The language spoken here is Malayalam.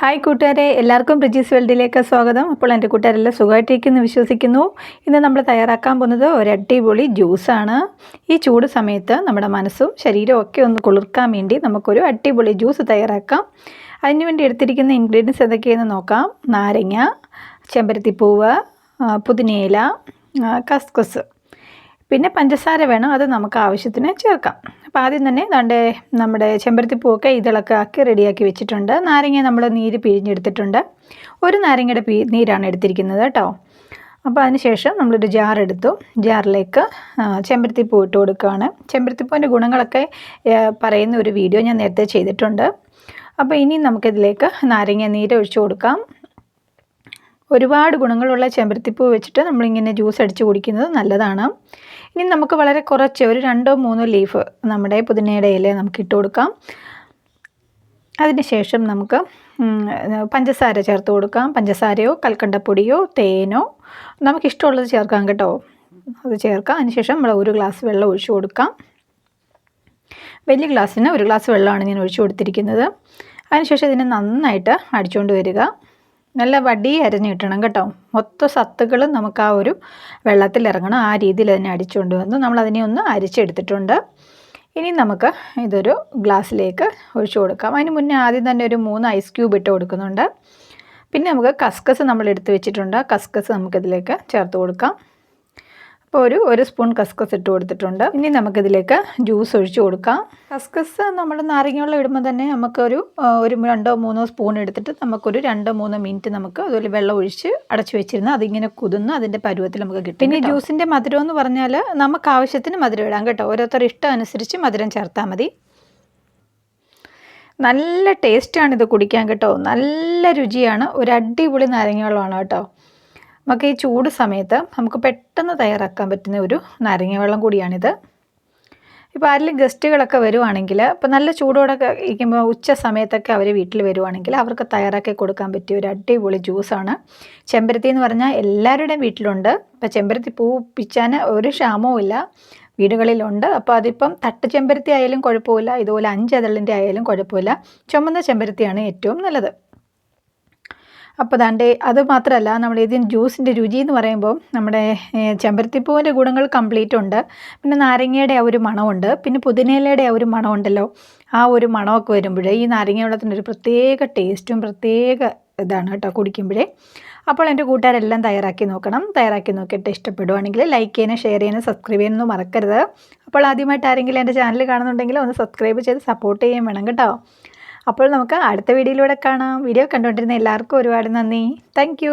ഹായ് കൂട്ടുകാരെ എല്ലാവർക്കും ബ്രിജീസ് വേൾഡിലേക്ക് സ്വാഗതം. അപ്പോൾ എന്റെ കൂട്ടുകാരെല്ലാം സുഖമായിട്ടിരിക്കുന്നു വിശ്വസിക്കുന്നു. ഇന്ന് നമ്മൾ തയ്യാറാക്കാൻ പോകുന്നത് ഒരു അടിപൊളി ജ്യൂസാണ്. ഈ ചൂട് സമയത്ത് നമ്മുടെ മനസ്സും ശരീരവും ഒക്കെ ഒന്ന് കുളിർക്കാൻ വേണ്ടി നമുക്കൊരു അടിപൊളി ജ്യൂസ് തയ്യാറാക്കാം. അതിന് വേണ്ടി എടുത്തിരിക്കുന്ന ഇൻഗ്രീഡിയൻസ് എന്തൊക്കെയെന്ന് നോക്കാം. നാരങ്ങ ചെമ്പരത്തിപ്പൂവ് പുതിനയില കസ്കസ്. പിന്നെ പഞ്ചസാര വേണം അത് നമുക്ക് ആവശ്യത്തിന് ചേർക്കാം. അപ്പോൾ ആദ്യം തന്നെ ദാണ്ട് നമ്മുടെ ചെമ്പരത്തിപ്പൂവൊക്കെ ഇതളൊക്കെ ആക്കി റെഡിയാക്കി വെച്ചിട്ടുണ്ട്. നാരങ്ങ നമ്മൾ നീര് പിഴിഞ്ഞെടുത്തിട്ടുണ്ട്. ഒരു നാരങ്ങയുടെ പീ നീരാണ് എടുത്തിരിക്കുന്നത് കേട്ടോ. അപ്പോൾ അതിനുശേഷം നമ്മളൊരു ജാർ എടുത്തു. ജാറിലേക്ക് ചെമ്പരത്തിപ്പൂ ഇട്ട് കൊടുക്കുകയാണ്. ചെമ്പരത്തിപ്പൂവിന്റെ ഗുണങ്ങളൊക്കെ പറയുന്ന ഒരു വീഡിയോ ഞാൻ നേരത്തെ ചെയ്തിട്ടുണ്ട്. അപ്പോൾ ഇനി നമുക്കിതിലേക്ക് നാരങ്ങ നീര് ഒഴിച്ചു കൊടുക്കാം. ഒരുപാട് ഗുണങ്ങളുള്ള ചെമ്പരത്തിപ്പൂ വെച്ചിട്ട് നമ്മളിങ്ങനെ ജ്യൂസ് അടിച്ച് കുടിക്കുന്നത് നല്ലതാണ്. ഇനി നമുക്ക് വളരെ കുറച്ച് ഒരു രണ്ടോ മൂന്നോ ലീഫ് നമ്മുടെ പുതിനയുടെ ഇല നമുക്ക് ഇട്ട് കൊടുക്കാം. അതിന് ശേഷം നമുക്ക് പഞ്ചസാര ചേർത്ത് കൊടുക്കാം. പഞ്ചസാരയോ കൽക്കണ്ടപ്പൊടിയോ തേനോ നമുക്കിഷ്ടമുള്ളത് ചേർക്കാം കേട്ടോ. അത് ചേർക്കാം. അതിനുശേഷം നമ്മൾ ഒരു ഗ്ലാസ് വെള്ളം ഒഴിച്ചു കൊടുക്കാം. വലിയ ഗ്ലാസ്സിന് ഒരു ഗ്ലാസ് വെള്ളമാണ് ഞാൻ ഒഴിച്ചു കൊടുത്തിരിക്കുന്നത്. അതിനുശേഷം ഇതിനെ നന്നായിട്ട് അടിച്ചുകൊണ്ട് വരിക. നല്ല വടി അരഞ്ഞിട്ടണം കേട്ടോ. മൊത്ത സത്തുകളും നമുക്ക് ആ ഒരു വെള്ളത്തിൽ ഇറങ്ങണം ആ രീതിയിൽ അതിനെ അടിച്ചുകൊണ്ട് വന്നു. നമ്മൾ അതിനെ ഒന്ന് അരിച്ചെടുത്തിട്ടുണ്ട്. ഇനി നമുക്ക് ഇതൊരു ഗ്ലാസ്സിലേക്ക് ഒഴിച്ചു കൊടുക്കാം. അതിന് മുന്നേ ആദ്യം തന്നെ ഒരു മൂന്ന് ഐസ് ക്യൂബ് ഇട്ട് കൊടുക്കുന്നുണ്ട്. പിന്നെ നമുക്ക് കസ്കസ് നമ്മൾ എടുത്ത് വെച്ചിട്ടുണ്ട്. കസ്കസ് നമുക്കിതിലേക്ക് ചേർത്ത് കൊടുക്കാം. അപ്പോൾ ഒരു ഒരു സ്പൂൺ കസ്കസ് ഇട്ട് കൊടുത്തിട്ടുണ്ട്. ഇനി നമുക്കിതിലേക്ക് ജ്യൂസ് ഒഴിച്ച് കൊടുക്കാം. കസ്കസ് നമ്മൾ നാരങ്ങ ഇടുമ്പോൾ തന്നെ നമുക്കൊരു ഒരു രണ്ടോ മൂന്നോ സ്പൂൺ എടുത്തിട്ട് നമുക്കൊരു രണ്ടോ മൂന്നോ മിനിറ്റ് നമുക്ക് അതുപോലെ വെള്ളം ഒഴിച്ച് അടച്ചു വെച്ചിരുന്ന് അതിങ്ങനെ കുതിന്ന് അതിന്റെ പരുവത്തിൽ നമുക്ക് കിട്ടും പിന്നെ ജ്യൂസിന്റെ മധുരം എന്ന് പറഞ്ഞാൽ നമുക്ക് ആവശ്യത്തിന് മധുരം ഇടാം കേട്ടോ. ഓരോരുത്തർ ഇഷ്ടം അനുസരിച്ച് മധുരം ചേർത്താൽ മതി. നല്ല ടേസ്റ്റാണ് ഇത് കുടിക്കാൻ കേട്ടോ. നല്ല രുചിയാണ്. ഒരു അടിപൊളി നാരങ്ങ വെള്ളമാണ് കേട്ടോ. നമുക്ക് ഈ ചൂട് സമയത്ത് നമുക്ക് പെട്ടെന്ന് തയ്യാറാക്കാൻ പറ്റുന്ന ഒരു നാരങ്ങ വെള്ളം കൂടിയാണിത്. ഇപ്പോൾ ആരെങ്കിലും ഗസ്റ്റുകളൊക്കെ വരുവാണെങ്കിൽ ഇപ്പോൾ നല്ല ചൂടോടെ ഇരിക്കുമ്പോൾ ഉച്ച സമയത്തൊക്കെ അവർ വീട്ടിൽ വരുവാണെങ്കിൽ അവർക്ക് തയ്യാറാക്കി കൊടുക്കാൻ പറ്റിയ ഒരു അടിപൊളി ജ്യൂസാണ് ചെമ്പരത്തി എന്ന് പറഞ്ഞാൽ എല്ലാവരുടെയും വീട്ടിലുണ്ട്. ഇപ്പോൾ ചെമ്പരത്തി പൂ ഒരു ക്ഷാമവും ഇല്ല. വീടുകളിലുണ്ട്. അപ്പോൾ അതിപ്പം തട്ട് ചെമ്പരത്തി ആയാലും കുഴപ്പമില്ല. ഇതുപോലെ അഞ്ചതളിന്റെ ആയാലും കുഴപ്പമില്ല. ചുമന്ന ചെമ്പരത്തിയാണ് ഏറ്റവും നല്ലത്. അപ്പോൾ ദാണ്ട് അത് മാത്രമല്ല നമ്മുടെ ഇതിന് ജ്യൂസിന്റെ രുചി എന്ന് പറയുമ്പോൾ നമ്മുടെ ചെമ്പരത്തിപ്പൂവിന്റെ ഗുണങ്ങൾ കംപ്ലീറ്റ് ഉണ്ട്. പിന്നെ നാരങ്ങയുടെ ആ ഒരു മണമുണ്ട്. പിന്നെ പുതിനയിലയുടെ ആ ഒരു മണമുണ്ടല്ലോ. ആ ഒരു മണമൊക്കെ വരുമ്പോഴേ ഈ നാരങ്ങ വെള്ളത്തിന്റെ ഒരു പ്രത്യേക ടേസ്റ്റും പ്രത്യേക ഇതാണ് കേട്ടോ കുടിക്കുമ്പോഴേ. അപ്പോൾ എന്റെ കൂട്ടുകാരെല്ലാം തയ്യാറാക്കി നോക്കണം. തയ്യാറാക്കി നോക്കിയിട്ട് ഇഷ്ടപ്പെടുവാണെങ്കിൽ ലൈക്ക് ചെയ്യാനും ഷെയർ ചെയ്യാനും സബ്സ്ക്രൈബ് ചെയ്യാനൊന്നും മറക്കരുത്. അപ്പോൾ ആദ്യമായിട്ട് ആരെങ്കിലും എന്റെ ചാനൽ കാണുന്നുണ്ടെങ്കിൽ ഒന്ന് സബ്സ്ക്രൈബ് ചെയ്ത് സപ്പോർട്ട് ചെയ്യാൻ വേണം കേട്ടോ. അപ്പോൾ നമുക്ക് അടുത്ത വീഡിയോയിലൂടെ കാണാം. വീഡിയോ കണ്ടുകൊണ്ടിരുന്ന എല്ലാവർക്കും ഒരുപാട് നന്ദി. താങ്ക്